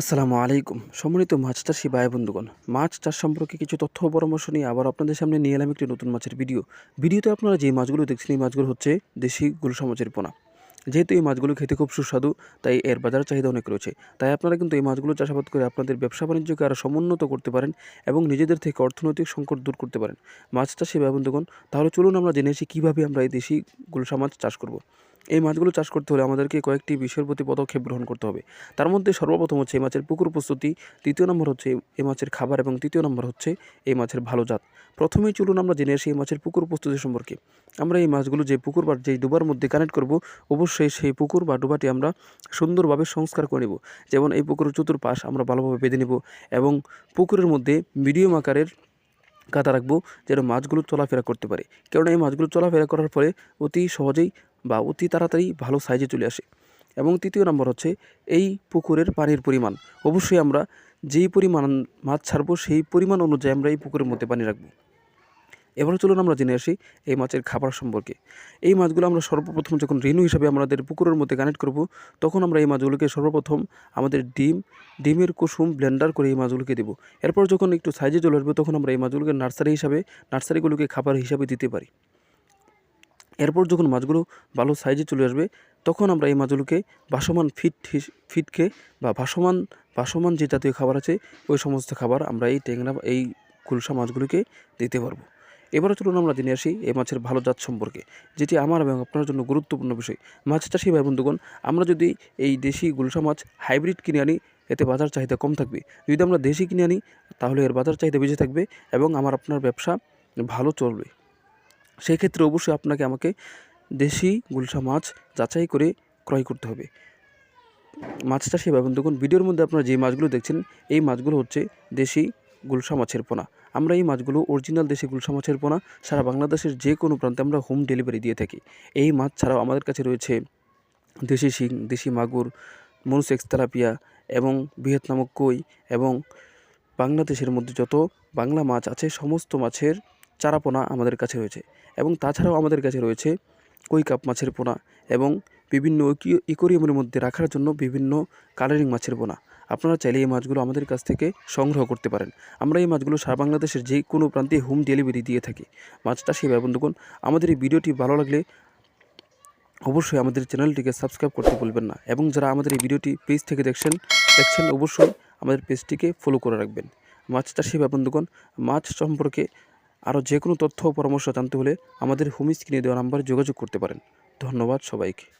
আসসালামু আলাইকুম। সম্মানিত মাছ চাষি ভাই বন্ধুগণ, মাছ চাষ সম্পর্কে কিছু তথ্য পরামর্শ নিয়ে আবার আপনাদের সামনে নিয়ে এলাম একটি নতুন মাছের ভিডিও। ভিডিওতে আপনারা যে মাছগুলো দেখছেন, এই মাছগুলো হচ্ছে দেশি গুলশা মাছের পোনা। যেহেতু এই মাছগুলো খেতে খুব সুস্বাদু, তাই এর বাজার চাহিদা অনেক রয়েছে। তাই আপনারা কিন্তু এই মাছগুলো চাষাবাদ করে আপনাদের ব্যবসা বাণিজ্যকে আরও সমুন্নত করতে পারেন এবং নিজেদের থেকে অর্থনৈতিক সংকট দূর করতে পারেন। মাছ চাষি ভাই বন্ধুগণ, তাহলে চলুন আমরা জেনে এসি কীভাবে আমরা এই দেশি গুলশা মাছ চাষ করব। এই মাছগুলো চাষ করতে হলে আমাদেরকে কয়েকটি বিষয়ের প্রতি পদক্ষেপ গ্রহণ করতে হবে। তার মধ্যে সর্বপ্রথম হচ্ছে এই মাছের পুকুর প্রস্তুতি তৃতীয় নম্বর হচ্ছে এই মাছের খাবার এবং তৃতীয় নম্বর হচ্ছে এই মাছের ভালো জাত। প্রথমেই চলুন আমরা জেনে আসি এই মাছের পুকুর প্রস্তুতি সম্পর্কে। আমরা এই মাছগুলো যে পুকুর বা যেই ডুবার মধ্যে কানেক্ট করব, অবশ্যই সেই পুকুর বা ডুবাটি আমরা সুন্দরভাবে সংস্কার করে নেব। যেমন এই পুকুরের চতুর্পাশ আমরা ভালোভাবে বেঁধে নেব এবং পুকুরের মধ্যে মিডিয়াম আকারের কাদা রাখব, যেন মাছগুলো চলাফেরা করতে পারে। কেননা এই মাছগুলো চলাফেরা করার ফলে অতি সহজেই বা অতি তাড়াতাড়ি ভালো সাইজে চলে আসে। এবং তৃতীয় নম্বর হচ্ছে, এই পুকুরের পানির পরিমাণ। অবশ্যই আমরা যেই পরিমাণ মাছ ছাড়বো, সেই পরিমাণ অনুযায়ী আমরা এই পুকুরের মধ্যে পানি রাখব। এবার চলুন আমরা জেনে আসি এই মাছের খাবার সম্পর্কে। এই মাছগুলো আমরা সর্বপ্রথম যখন রেনু হিসাবে আমাদের পুকুরের মধ্যে কানেক্ট করব, তখন আমরা এই মাছগুলোকে সর্বপ্রথম আমাদের ডিম, ডিমের কুসুম ব্লেন্ডার করে এই মাছগুলোকে দেবো। এরপর যখন একটু সাইজে চলে আসবে, তখন আমরা এই মাছগুলোকে নার্সারি হিসাবে নার্সারিগুলোকে খাবার হিসাবে দিতে পারি। এরপর যখন মাছগুলো ভালো সাইজে চলে আসবে, তখন আমরা এই মাছগুলোকে ভাসমান ফিট ফিটকে বা ভাসমান ভাসমান যে জাতীয় খাবার আছে, ওই সমস্ত খাবার আমরা এই ট্যাংরা, এই কুলসা মাছগুলোকে দিতে পারব। এবারে চলুন আমরা জেনে আসি এই মাছের ভালো জাত সম্পর্কে, যেটি আমার এবং আপনার জন্য গুরুত্বপূর্ণ বিষয়। মাছ চাষি ভাই, বন্ধুগণ, আমরা যদি এই দেশি গুলশা মাছ হাইব্রিড কিনে আনি, এতে বাজার চাহিদা কম থাকবে। যদি আমরা দেশি কিনে আনি, তাহলে এর বাজার চাহিদা বেশি থাকবে এবং আমার আপনার ব্যবসা ভালো চলবে। সেই ক্ষেত্রে অবশ্যই আপনাকে আমাকে দেশি গুলশা মাছ যাচাই করে ক্রয় করতে হবে। মাছ চাষি ভাই দেখুন ভিডিওর মধ্যে আপনারা যে মাছগুলো দেখছেন, এই মাছগুলো হচ্ছে দেশি গুলশা মাছের পোনা। আমরা এই মাছগুলো অরিজিনাল দেশি গুলশা মাছের পোনা সারা বাংলাদেশের যে কোনো প্রান্তে আমরা হোম ডেলিভারি দিয়ে থাকি। এই মাছ ছাড়াও আমাদের কাছে রয়েছে দেশি শিং, দেশি মাগুর, মনুসেক্স তেলাপিয়া এবং ভিয়েতনামক কই এবং বাংলাদেশের মধ্যে যত বাংলা মাছ আছে, সমস্ত মাছের চারাপোনা আমাদের কাছে রয়েছে এবং তাছাড়াও আমাদের কাছে রয়েছে কই কাপ মাছের পোনা এবং বিভিন্ন ইকি- ইকোরিয়ামের মধ্যে রাখার জন্য বিভিন্ন কালারিং মাছের পোনা। আপনারা চাইলে এই মাছগুলো আমাদের কাছ থেকে সংগ্রহ করতে পারেন। আমরা এই মাছগুলো সারা বাংলাদেশের যে কোনো প্রান্তে হোম ডেলিভারি দিয়ে থাকি। মাছটা সেই বন্ধুগণ আমাদের এই ভিডিওটি ভালো লাগলে অবশ্যই আমাদের চ্যানেলটিকে সাবস্ক্রাইব করতে ভুলবেন না এবং যারা আমাদের এই ভিডিওটি পেজ থেকে দেখছেন দেখছেন অবশ্যই আমাদের পেজটিকে ফলো করে রাখবেন। মাছ চাষি ভাই বন্ধুগণ মাছ সম্পর্কে আরও যে কোনো তথ্য ও পরামর্শ জানতে হলে আমাদের হোম স্ক্রিনে দেওয়া নাম্বার যোগাযোগ করতে পারেন। ধন্যবাদ সবাইকে।